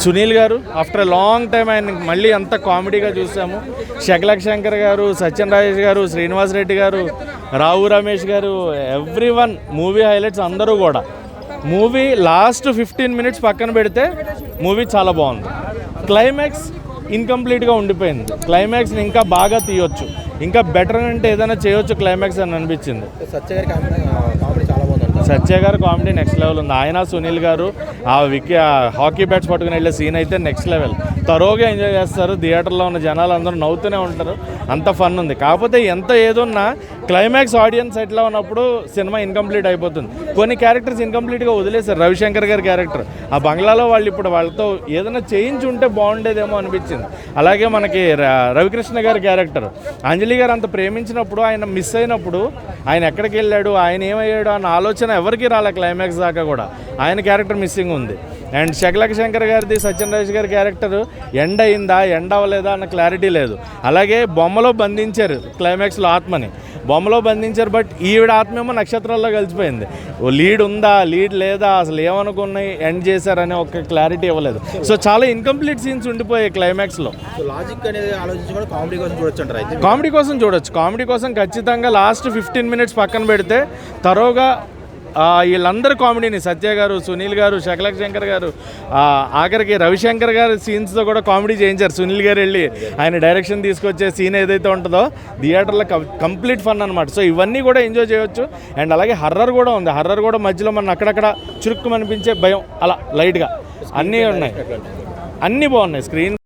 సునీల్ గారు after long time ఆయన మళ్ళీ అంత కామెడీగా చూసాము. శకలక్ శంకర్ గారు సత్యన్ రాజేష్ గారు శ్రీనివాస్ రెడ్డి గారు రావు రమేష్ గారు ఎవ్రీ వన్ మూవీ హైలైట్స్ అందరూ కూడా. మూవీ లాస్ట్ ఫిఫ్టీన్ మినిట్స్ పక్కన పెడితే మూవీ చాలా బాగుంది. క్లైమాక్స్ ఇన్కంప్లీట్గా ఉండిపోయింది. క్లైమాక్స్ని ఇంకా బాగా తీయొచ్చు. ఇంకా బెటర్ అంటే ఏదైనా చేయొచ్చు క్లైమాక్స్ అని అనిపించింది. సత్య గారు కామెడీ నెక్స్ట్ లెవెల్ ఉంది. ఆయన సునీల్ గారు ఆ వికి హాకీ బ్యాట్స్ పట్టుకుని వెళ్ళే సీన్ అయితే నెక్స్ట్ లెవెల్ తరోగా ఎంజాయ్ చేస్తారు. థియేటర్లో ఉన్న జనాలు అందరూ నవ్వుతూనే ఉంటారు. అంత ఫన్ ఉంది. కాకపోతే ఎంత ఏదున్నా క్లైమాక్స్ ఆడియన్స్ ఎట్లా ఉన్నప్పుడు సినిమా ఇన్కంప్లీట్ అయిపోతుంది. కొన్ని క్యారెక్టర్స్ ఇన్కంప్లీట్గా వదిలేశారు. రవిశంకర్ గారి క్యారెక్టర్ ఆ బంగ్లాలో వాళ్ళు ఇప్పుడు వాళ్ళతో ఏదైనా చేంజ్ ఉంటే బాగుండేదేమో అనిపించింది. అలాగే మనకి ర- రవికృష్ణ గారి క్యారెక్టర్ అంజలి గారు అంత ప్రేమించినప్పుడు ఆయన మిస్ అయినప్పుడు ఆయన ఎక్కడికి వెళ్ళాడు ఆయన ఏమయ్యాడు అన్న ఆలోచన ఎవరికి రాలే క్లైమాక్స్ దాకా కూడా. ఆయన క్యారెక్టర్ మిస్సింగ్ ఉంది. అండ్ శకలక శంకర్ గారిది సత్యన్ రాజ్ గారి క్యారెక్టర్ ఎండ్ అయిందా ఎండ్ అవ్వలేదా అన్న క్లారిటీ లేదు. అలాగే బొమ్మలో బంధించారు క్లైమాక్స్లో ఆత్మని. బొమ్మలో బంధించారు బట్ ఈవిడ ఆత్మేమో నక్షత్రాల్లో కలిసిపోయింది. ఓ లీడ్ ఉందా లీడ్ లేదా అసలు ఏమనుకున్నాయి ఎండ్ చేశారనే ఒక క్లారిటీ ఇవ్వలేదు. సో చాలా ఇన్కంప్లీట్ సీన్స్ ఉండిపోయాయి క్లైమాక్స్లో. లాజిక్ అనేది ఆలోచించి కామెడీ కోసం చూడొచ్చు కామెడీ కోసం చూడొచ్చు. కామెడీ కోసం ఖచ్చితంగా లాస్ట్ ఫిఫ్టీన్ మినిట్స్ పక్కన పెడితే తరోగా వీళ్ళందరూ కామెడీని సత్య గారు సునీల్ గారు శకలక్ శంకర్ గారు ఆఖరికి రవిశంకర్ గారు సీన్స్తో కూడా కామెడీ చేయించారు. సునీల్ గారు వెళ్ళి ఆయన డైరెక్షన్ తీసుకొచ్చే సీన్ ఏదైతే ఉంటుందో థియేటర్లో కంప్లీట్ ఫన్ అనమాట సో ఇవన్నీ కూడా ఎంజాయ్ చేయొచ్చు. అండ్ అలాగే హర్రర్ కూడా ఉంది. హర్రర్ కూడా మధ్యలో మన అక్కడక్కడ చురుక్కు అనిపించే భయం అలా లైట్గా అన్నీ ఉన్నాయి. అన్నీ బాగున్నాయి. స్క్రీన్